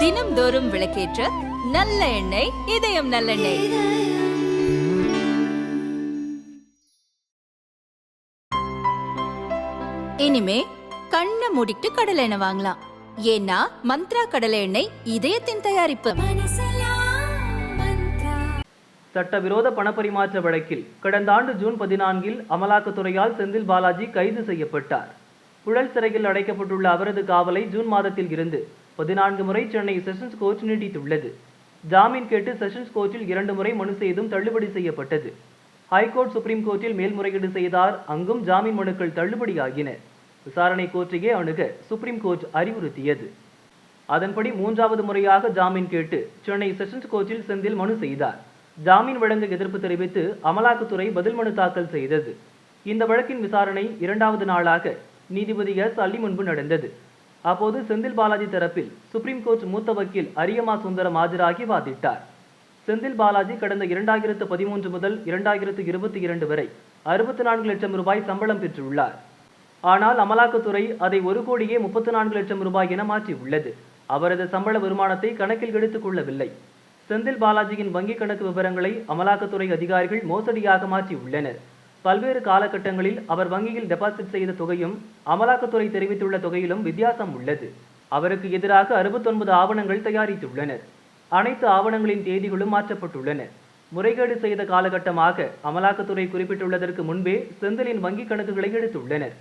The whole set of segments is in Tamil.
தினம்தோறும் விளக்கேற்ற நல்ல எண்ணெய் இதயம் நல்லெண்ணெய். இனிமே கண்ணை மூடிட்டு கடலை எண்ணெய் வாங்கலாம். ஏன்னா மந்த்ரா கடலை எண்ணெய் இதயத்தின் தயாரிப்பு. சட்டவிரோத பணப்பரிமாற்ற வழக்கில் கடந்த ஆண்டு ஜூன் பதினான்கில் அமலாக்கத்துறையால் செந்தில் பாலாஜி கைது செய்யப்பட்டார். புழல் சிறையில் அடைக்கப்பட்டுள்ள அவரது காவலை ஜூன் மாதத்தில் இருந்து பதினான்கு முறை சென்னை செஷன்ஸ் கோர்ட் நீட்டித்துள்ளது. ஜாமீன் கேட்டு செஷன்ஸ் கோர்ட்டில் இரண்டு முறை மனு செய்தும் தள்ளுபடி செய்யப்பட்டது. ஹைகோர்ட் சுப்ரீம் கோர்ட்டில் மேல்முறையீடு செய்தார் அங்கும் ஜாமீன் மனுக்கள் தள்ளுபடியாகின. விசாரணை கோர்ட்டையே அணுக சுப்ரீம் கோர்ட் அறிவுறுத்தியது. அதன்படி மூன்றாவது முறையாக ஜாமீன் கேட்டு சென்னை செஷன்ஸ் கோர்ட்டில் செந்தில் மனு செய்தார். ஜாமீன் வழங்க எதிர்ப்பு தெரிவித்து அமலாக்கத்துறை பதில் மனு தாக்கல் செய்தது. இந்த வழக்கின் விசாரணை இரண்டாவது நாளாக நீதிபதி எஸ் அலி முன்பு நடந்தது. அப்போது செந்தில் பாலாஜி தரப்பில் சுப்ரீம் கோர்ட் மூத்த வக்கீல் அரியமா சுந்தரம் ஆஜராகி வாதிட்டார். செந்தில் பாலாஜி கடந்த இரண்டாயிரத்து பதிமூன்று முதல் இரண்டாயிரத்து இருபத்தி இரண்டு வரை அறுபத்தி நான்கு லட்சம் ரூபாய் சம்பளம் பெற்றுள்ளார். ஆனால் அமலாக்கத்துறை அதை ஒரு கோடியே முப்பத்து நான்கு லட்சம் ரூபாய் என மாற்றியுள்ளது. அவரது சம்பள வருமானத்தை கணக்கில் எடுத்துக் கொள்ளவில்லை. செந்தில் பாலாஜியின் வங்கிக் கணக்கு விவரங்களை அமலாக்கத்துறை அதிகாரிகள் மோசடியாக மாற்றியுள்ளனர். பல்வேறு காலகட்டங்களில் அவர் வங்கியில் டெபாசிட் செய்த தொகையும் அமலாக்கத்துறை தெரிவித்துள்ள தொகையிலும் வித்தியாசம் உள்ளது. அவருக்கு எதிராக அறுபத்தொன்பது ஆவணங்கள் தயாரித்துள்ளனர். அனைத்து ஆவணங்களின் தேதிகளும் மாற்றப்பட்டுள்ளன. முறைகேடு செய்த காலகட்டமாக அமலாக்கத்துறை குறிப்பிட்டுள்ளதற்கு முன்பே செந்திலின் வங்கிக் கணக்குகளை எடுத்துள்ளனர்.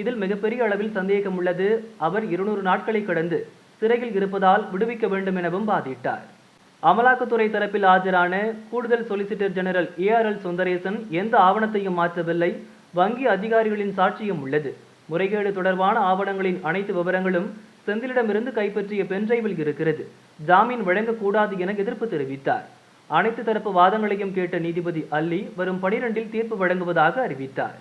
இதில் மிகப்பெரிய அளவில் சந்தேகம் உள்ளது. அவர் இருநூறு நாட்களை கடந்து சிறையில் இருப்பதால் விடுவிக்க வேண்டும் எனவும் வாதிட்டார். அமலாக்கத்துறை தரப்பில் ஆஜரான கூடுதல் சொலிசிட்டர் ஜெனரல் ஏஆர்எல் சுந்தரேசன் எந்த ஆவணத்தையும் மாற்றவில்லை. வங்கி அதிகாரிகளின் சாட்சியம் உள்ளது. முறைகேடு தொடர்பான ஆவணங்களின் அனைத்து விவரங்களும் செந்திலிடமிருந்து கைப்பற்றிய பென்டிரைவில் இருக்கிறது. ஜாமீன் வழங்கக்கூடாது என எதிர்ப்பு தெரிவித்தார். அனைத்து தரப்பு வாதங்களையும் கேட்ட நீதிபதி அல்லி வரும் பனிரெண்டில் தீர்ப்பு வழங்குவதாக அறிவித்தார்.